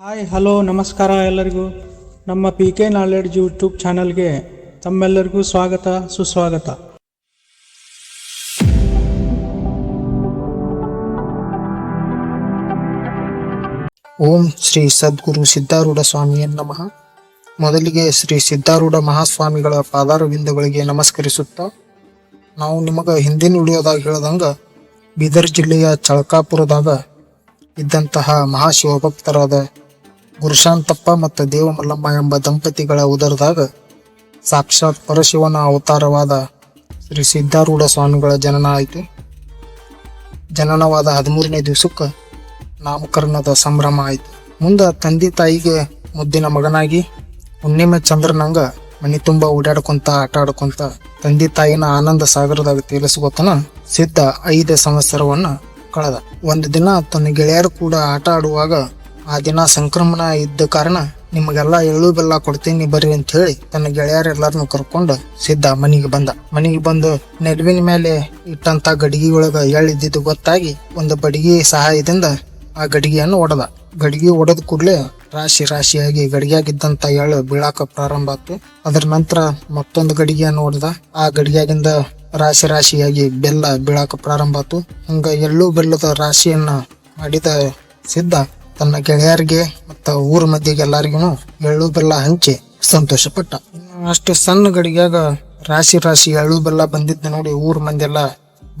Hi, hello, ನಮಸ್ಕಾರ ಎಲ್ಲರಿಗೂ. ನಮ್ಮ ಪಿ ಕೆ ನಾಲೆಡ್ಜ್ ಯೂಟ್ಯೂಬ್ ಚಾನಲ್ಗೆ ತಮ್ಮೆಲ್ಲರಿಗೂ ಸ್ವಾಗತ, ಸುಸ್ವಾಗತ. ಓಂ ಶ್ರೀ ಸದ್ಗುರು ಸಿದ್ಧಾರೂಢ ಸ್ವಾಮಿಯ ನಮಃ. ಮೊದಲಿಗೆ ಶ್ರೀ ಸಿದ್ಧಾರೂಢ ಮಹಾಸ್ವಾಮಿಗಳ ಪಾದಾರವಿಂದಗಳಿಗೆ ನಮಸ್ಕರಿಸುತ್ತಾ, ನಾವು ನಿಮಗೆ ಹಿಂದಿನ ವಿಡಿಯೋದಾಗ ಹೇಳ್ದಂಗೆ, ಬೀದರ್ ಜಿಲ್ಲೆಯ ಚಳಕಾಪುರದಾಗ ಇದ್ದಂತಹ ಮಹಾಶಿವಭಕ್ತರಾದ ಗುರುಶಾಂತಪ್ಪ ಮತ್ತು ದೇವಮಲ್ಲಮ್ಮ ಎಂಬ ದಂಪತಿಗಳ ಉದರದಾಗ ಸಾಕ್ಷಾತ್ ಪರಶಿವನ ಅವತಾರವಾದ ಶ್ರೀ ಸಿದ್ಧಾರೂಢ ಸ್ವಾಮಿಗಳ ಜನನ ಆಯಿತು. ಜನನವಾದ ಹದಿಮೂರನೇ ದಿವಸಕ್ಕೆ ನಾಮಕರಣದ ಸಂಭ್ರಮ ಆಯಿತು. ಮುಂದೆ ತಂದೆ ತಾಯಿಗೆ ಮುದ್ದಿನ ಮಗನಾಗಿ, ಹುಣ್ಣಿಮೆ ಚಂದ್ರನಂಗ ಮನೆ ತುಂಬ ಓಡಾಡ್ಕೊಂತ ಆಟ ಆಡ್ಕೊಂತ ತಂದೆ ತಾಯಿನ ಆನಂದ ಸಾಗರದಾಗ ತೇಲಿಸ್ಕೊತನ ಸಿದ್ಧ ಐದು ಸಂವತ್ಸರವನ್ನ ಕಳೆದ. ಒಂದು ದಿನ ತನ್ನ ಗೆಳೆಯರು ಕೂಡ ಆಟ ಆಡುವಾಗ ಆ ದಿನ ಸಂಕ್ರಮಣ ಇದ್ದ ಕಾರಣ ನಿಮಗೆಲ್ಲ ಎಳ್ಳು ಬೆಲ್ಲ ಕೊಡ್ತೀನಿ ಬರ್ರಿ ಅಂತ ಹೇಳಿ ತನ್ನ ಗೆಳೆಯರೆಲ್ಲರನ್ನು ಕರ್ಕೊಂಡು ಸಿದ್ಧ ಮನೆಗೆ ಬಂದ. ಮನೆಗೆ ಬಂದು ನೆಡ್ವಿನ ಮೇಲೆ ಇಟ್ಟಂತ ಗಡಿಗೆ ಒಳಗ ಎಳ್ಳಿದ್ದು ಗೊತ್ತಾಗಿ ಒಂದು ಬಡಿಗೆ ಸಹಾಯದಿಂದ ಆ ಗಡಿಗೆಯನ್ನು ಒಡೆದ. ಗಡಿಗೆ ಒಡೆದ ಕೂಡಲೇ ರಾಶಿ ರಾಶಿಯಾಗಿ ಗಡಿಗೆಯಾಗಿದ್ದಂತ ಎಳ್ಳು ಬೀಳಾಕ ಪ್ರಾರಂಭ ಆಯ್ತು ಅದರ ನಂತರ ಮತ್ತೊಂದು ಗಡಿಗೆಯನ್ನು ಹೊಡೆದ ಆ ಗಡಿಗೆಯಾಗಿಂದ ರಾಶಿ ರಾಶಿಯಾಗಿ ಬೆಲ್ಲ ಬೀಳಾಕ ಪ್ರಾರಂಭ ಆಯ್ತು ಹಂಗ ಎಳ್ಳು ಬೆಲ್ಲದ ರಾಶಿಯನ್ನ ಮಾಡಿದ ಸಿದ್ಧ ತನ್ನ ಗೆಳೆಯರಿಗೆ ಮತ್ತು ಊರ ಮಧ್ಯೆಗೆ ಎಲ್ಲರಿಗೂ ಎಳ್ಳು, ಬೆಲ್ಲ ಹಂಚಿ ಸಂತೋಷಪಟ್ಟ. ಅಷ್ಟು ಸಣ್ಣ ಗಡಿಗ್ಯಾಗ ರಾಶಿ ರಾಶಿ ಎಳ್ಳು, ಬೆಲ್ಲ ಬಂದಿದ್ದ ನೋಡಿ ಊರ ಮಂದಿ ಎಲ್ಲ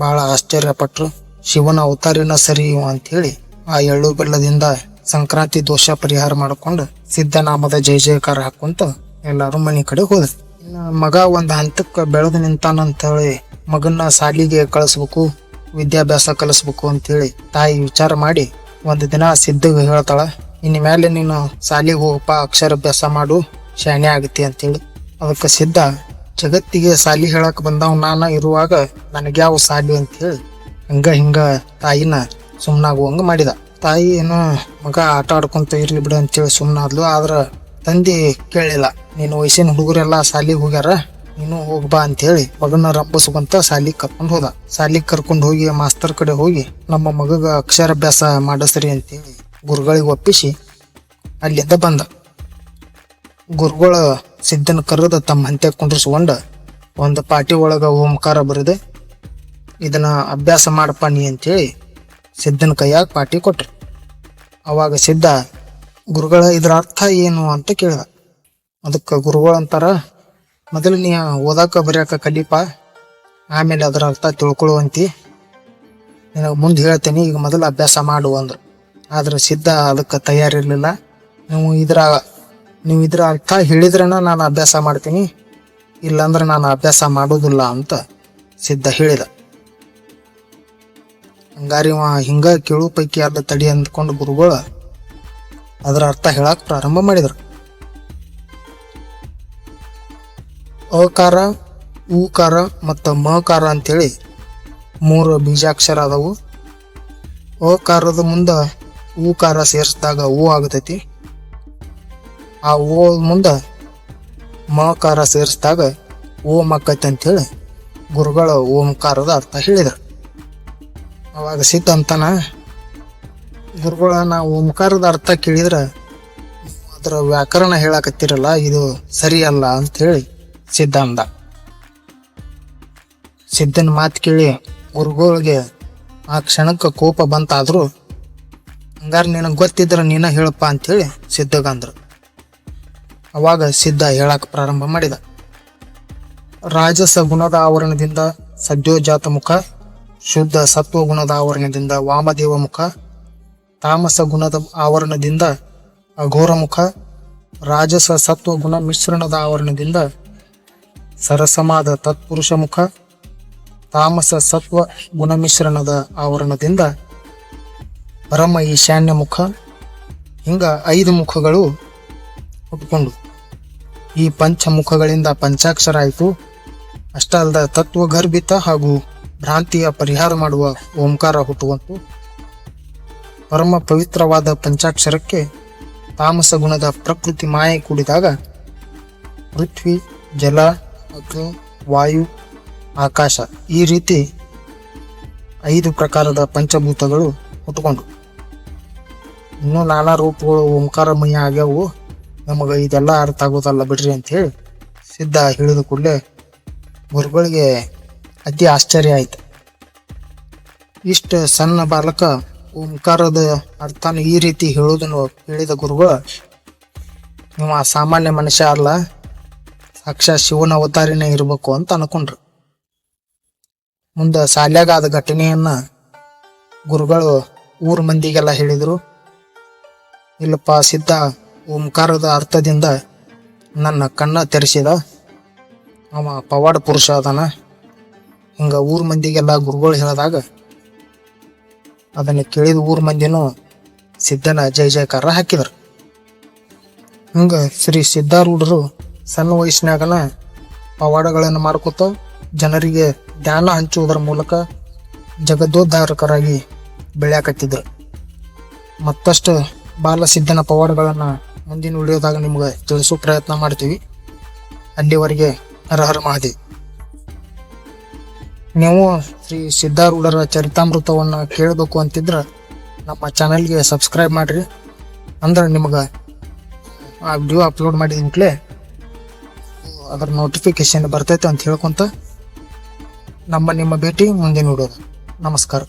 ಬಹಳ ಆಶ್ಚರ್ಯಪಟ್ರು ಶಿವನ ಅವತಾರಿನ ಸರಿ ಅಂತ ಹೇಳಿ ಆ ಎಳ್ಳು, ಬೆಲ್ಲದಿಂದ ಸಂಕ್ರಾಂತಿ ದೋಷ ಪರಿಹಾರ ಮಾಡಿಕೊಂಡು ಸಿದ್ಧನಾಮದ ಜಯ ಜಯಕಾರ ಹಾಕೊಂತ ಎಲ್ಲಾರು ಮನೆ ಕಡೆ ಹೋದ್ರು. ಇನ್ನು ಮಗ ಒಂದು ಹಂತಕ್ಕೆ ಬೆಳೆದು ನಿಂತಾನಂತ ಹೇಳಿ ಮಗನ್ನ ಸಾಲಿಗೆ ಕಳಿಸ್ಬೇಕು, ವಿದ್ಯಾಭ್ಯಾಸ ಕಲಿಸ್ಬೇಕು ಅಂತ ಹೇಳಿ ತಾಯಿ ವಿಚಾರ ಮಾಡಿ ಒಂದು ದಿನ ಸಿದ್ಧಗೆ ಹೇಳ್ತಾಳ, ಇನ್ನು ಮೇಲೆ ನೀನು ಶಾಲೆಗೆ ಹೋಗಪ್ಪ ಅಕ್ಷರಾಭ್ಯಾಸ ಮಾಡು, ಶಾಣೆ ಆಗತಿ ಅಂತೇಳಿ ಅದಕ್ಕೆ ಸಿದ್ಧ ಜಗತ್ತಿಗೆ ಸಾಲಿ ಹೇಳಕ್ ಬಂದವ್ ನಾನು ಇರುವಾಗ ನನಗೆ ಯಾವ ಸಾಲಿ ಅಂತ ಹೇಳಿ ಹಂಗ ಹಿಂಗ ತಾಯಿನ ಸುಮ್ಮನಾಗುವಂಗ ಮಾಡಿದ. ತಾಯಿ ಏನು, ಮಗ ಆಟ ಆಡ್ಕೊಂತ ಇರ್ಲಿ ಬಿಡು ಅಂತೇಳಿ ಸುಮ್ಮನಾದ್ಲು ಆದ್ರ ತಂದೆ ಕೇಳಿಲ್ಲ, ನೀನು ವಯಸ್ಸಿನ ಹುಡುಗರೆಲ್ಲ ಸಾಲಿಗೆ ಹೋಗ್ಯಾರ ನೀನು ಹೋಗ್ಬಾ ಅಂತ ಹೇಳಿ ಮಗನ ರಂಬಸ್ಕೊಂತ ಸಾಲಿಗೆ ಕರ್ಕೊಂಡು ಹೋದ. ಶಾಲಿಗೆ ಕರ್ಕೊಂಡು ಹೋಗಿ ಮಾಸ್ತರ್ ಕಡೆ ಹೋಗಿ ನಮ್ಮ ಮಗಗ ಅಕ್ಷರಾಭ್ಯಾಸ ಮಾಡಿಸ್ರಿ ಅಂತೇಳಿ ಗುರುಗಳಿಗೆ ಒಪ್ಪಿಸಿ ಅಲ್ಲಿಂದ ಬಂದ. ಗುರುಗಳು ಸಿದ್ಧನ ಕರೆದ ತಮ್ಮ ಹಂತೆ ಕುಂಡ್ರಿಸ್ಕೊಂಡ ಒಂದು ಪಾಟಿ ಒಳಗ ಓಂಕಾರ ಬರೆದೆ, ಇದನ್ನ ಅಭ್ಯಾಸ ಮಾಡಪ್ಪ ನೀ ಅಂತೇಳಿ ಸಿದ್ಧನ ಕೈಯಾಗ ಪಾಟಿ ಕೊಟ್ರು. ಅವಾಗ ಸಿದ್ಧ ಗುರುಗಳ ಇದರ ಅರ್ಥ ಏನು ಅಂತ ಕೇಳಿದ. ಅದಕ್ಕೆ ಗುರುಗಳು ಅಂತಾರ ಮೊದಲು ನೀ ಓದಾಕ ಬರೆಯಾಕ ಕಲಿಪ. ಆಮೇಲೆ ಅದರ ಅರ್ಥ ತಿಳ್ಕೊಳ್ಳುವಂತಿ ನಿನಗೆ ಮುಂದೆ ಹೇಳ್ತೇನೆ, ಈಗ ಮೊದಲು ಅಭ್ಯಾಸ ಮಾಡು ಅಂದರು. ಆದ್ರೆ ಸಿದ್ಧ ಅದಕ್ಕೆ ತಯಾರಿರಲಿಲ್ಲ. ನೀವು ಇದ್ರ, ನೀವು ಇದರ ಅರ್ಥ ಹೇಳಿದ್ರನ ನಾನು ಅಭ್ಯಾಸ ಮಾಡ್ತೀನಿ. ಇಲ್ಲಾಂದ್ರೆ ನಾನು ಅಭ್ಯಾಸ ಮಾಡೋದಿಲ್ಲ ಅಂತ ಸಿದ್ಧ ಹೇಳಿದ. ಹಂಗಾರಿ ಹಿಂಗ ಕೇಳು ಪೈಕಿ ಅರ್ಧ ತಡಿ ಅಂದ್ಕೊಂಡು ಗುರುಗಳು ಅದರ ಅರ್ಥ ಹೇಳಕ್ಕೆ ಪ್ರಾರಂಭ ಮಾಡಿದ್ರು. ಅಕಾರ ಊಕಾರ ಮತ್ತು ಮಕಾರ ಅಂಥೇಳಿ ಮೂರು ಬೀಜಾಕ್ಷರ ಅದಾವು ಅಕಾರದ ಮುಂದೆ ಊಕಾರ ಸೇರಿಸಿದಾಗ ಓ ಆಗತೈತಿ. ಆ ಓ ಮುಂದೆ ಮಕಾರ ಸೇರಿಸಿದಾಗ ಓಂ ಆಕೈತಿ ಅಂಥೇಳಿ ಗುರುಗಳ ಓಂಕಾರದ ಅರ್ಥ ಹೇಳಿದರು. ಅವಾಗ ಸಿದ್ಧ ಅಂತಾನ ಗುರುಗಳ ನಾ ಓಂಕಾರದ ಅರ್ಥ ಕೇಳಿದ್ರೆ ಅದರ ವ್ಯಾಕರಣ ಹೇಳಕತ್ತಿರಲ್ಲ, ಇದು ಸರಿಯಲ್ಲ ಅಂತೇಳಿ ಸಿದ್ಧ ಅಂದ ಸಿದ್ಧನ ಮಾತು ಕೇಳಿ ಗುರುಗಳಿಗೆ ಆ ಕ್ಷಣಕ್ಕೆ ಕೋಪ ಬಂತಾದ್ರು, ಹಂಗಾರೆ ನಿನಗೆ ಗೊತ್ತಿದ್ರೆ ನೀನ ಹೇಳಪ್ಪ ಅಂತೇಳಿ ಸಿದ್ಧಗಂದ್ರು. ಅವಾಗ ಸಿದ್ಧ ಹೇಳಕ್ ಪ್ರಾರಂಭ ಮಾಡಿದ. ರಾಜಸ ಗುಣದ ಆವರಣದಿಂದ ಸದ್ಯೋಜಾತ ಮುಖ, ಶುದ್ಧ ಸತ್ವ ಗುಣದ ಆವರಣದಿಂದ ವಾಮದೇವ ಮುಖ ತಾಮಸ ಗುಣದ ಆವರಣದಿಂದ ಅಘೋರ ಮುಖ, ರಾಜಸ ಸತ್ವ ಗುಣ ಮಿಶ್ರಣದ ಆವರಣದಿಂದ ಸರಸಮಾದ ತತ್ಪುರುಷ ಮುಖ, ತಾಮಸ ಸತ್ವ ಗುಣಮಿಶ್ರಣದ ಆವರಣದಿಂದ ಪರಮ ಈಶಾನ್ಯ ಮುಖ, ಹಿಂಗ ಐದು ಮುಖಗಳು ಹುಟ್ಕೊಂಡು. ಈ ಪಂಚಮುಖಗಳಿಂದ ಪಂಚಾಕ್ಷರ ಆಯಿತು ಅಷ್ಟೇ ಅಲ್ಲದ ತತ್ವಗರ್ಭಿತ ಹಾಗೂ ಭ್ರಾಂತಿಯ ಪರಿಹಾರ ಮಾಡುವ ಓಂಕಾರ ಹುಟ್ಟುವಂತು. ಪರಮ ಪವಿತ್ರವಾದ ಪಂಚಾಕ್ಷರಕ್ಕೆ ತಾಮಸ ಗುಣದ ಪ್ರಕೃತಿ ಮಾಯೆ ಕೂಡಿದಾಗ ಪೃಥ್ವಿ, ಜಲ ಅಗ್ನಿ ವಾಯು, ಆಕಾಶ ಈ ರೀತಿ ಐದು ಪ್ರಕಾರದ ಪಂಚಭೂತಗಳು ಹುಟ್ಟುಕೊಂಡು ಇನ್ನೂ ನಾನಾ ರೂಪಗಳು ಓಂಕಾರಮಯ ಆಗ್ಯಾವು. ನಮಗೆ ಇದೆಲ್ಲ ಅರ್ಥ ಆಗೋದಲ್ಲ ಬಿಡ್ರಿ ಹೇಳಿ ಸಿದ್ಧ ಹೇಳಿದ ಕೂಡಲೇ ಗುರುಗಳಿಗೆ ಅತಿ ಆಶ್ಚರ್ಯ ಆಯಿತು. ಇಷ್ಟು ಸಣ್ಣ ಬಾಲಕ ಓಂಕಾರದ ಅರ್ಥನ ಈ ರೀತಿ ಹೇಳೋದನ್ನು ಹೇಳಿದ ಗುರುಗಳು ನೀವು ಸಾಮಾನ್ಯ ಮನುಷ್ಯ ಅಲ್ಲ ಸಾಕ್ಷಾತ್ ಶಿವನ ಅವತಾರಿನೇ ಇರಬೇಕು ಅಂತ ಅನ್ಕೊಂಡ್ರು. ಮುಂದೆ ಶಾಲ್ಯಾಗ ಆದ ಘಟನೆಯನ್ನ ಗುರುಗಳು ಊರ್ ಮಂದಿಗೆಲ್ಲ ಹೇಳಿದ್ರು. ಇಲ್ಲಪ್ಪ ಸಿದ್ಧ, ಓಂಕಾರದ ಅರ್ಥದಿಂದ ನನ್ನ ಕಣ್ಣ ತೆರೆಸಿದ. ಅವ ಪವಾಡ ಪುರುಷ ಅದಾನ ಹಿಂಗ ಊರ್ ಮಂದಿಗೆಲ್ಲ ಗುರುಗಳು ಹೇಳಿದಾಗ ಅದನ್ನ ಕೇಳಿದ ಊರ್ ಮಂದಿನೂ ಸಿದ್ಧನ ಜಯ ಜಯಕಾರ ಹಾಕಿದರು. ಹಂಗ ಶ್ರೀ ಸಿದ್ಧಾರೂಢರು ಸಣ್ಣ ವಯಸ್ಸಿನಾಗನ ಪವಾಡಗಳನ್ನು ಮಾಡ್ಕೊತ ಜನರಿಗೆ ಜ್ಞಾನ ಹಂಚುವುದರ ಮೂಲಕ ಜಗದೋದ್ಧಾರಕರಾಗಿ ಬೆಳೆಯಾಕತ್ತಿದ್ರು ಮತ್ತಷ್ಟು ಬಾಲಸಿದ್ಧನ ಪವಾಡಗಳನ್ನು ಮುಂದಿನ ವಿಡಿಯೋದಾಗ ನಿಮ್ಗೆ ತಿಳಿಸೋ ಪ್ರಯತ್ನ ಮಾಡ್ತೀವಿ. ಅಲ್ಲಿವರೆಗೆ ಹರಹರ ಹರ ನೀವು ಶ್ರೀ ಸಿದ್ಧಾರೂಢರ ಚರಿತಾಮೃತವನ್ನು ಕೇಳಬೇಕು ಅಂತಿದ್ರೆ ನಮ್ಮ ಚಾನಲ್ಗೆ ಸಬ್ಸ್ಕ್ರೈಬ್ ಮಾಡಿರಿ. ಅಂದ್ರೆ ನಿಮಗೆ ಆ ವಿಡಿಯೋ ಅಪ್ಲೋಡ್ ಮಾಡಿದ ಕೂಡಲೇ ಅದರ ನೋಟಿಫಿಕೇಶನ್ ಬರ್ತೈತೆ ಅಂತ ಹೇಳ್ಕೊಂತ ನಮ್ಮ ನಿಮ್ಮ ಭೇಟಿ ಮುಂದೆ ನೋಡೋದು ನಮಸ್ಕಾರ.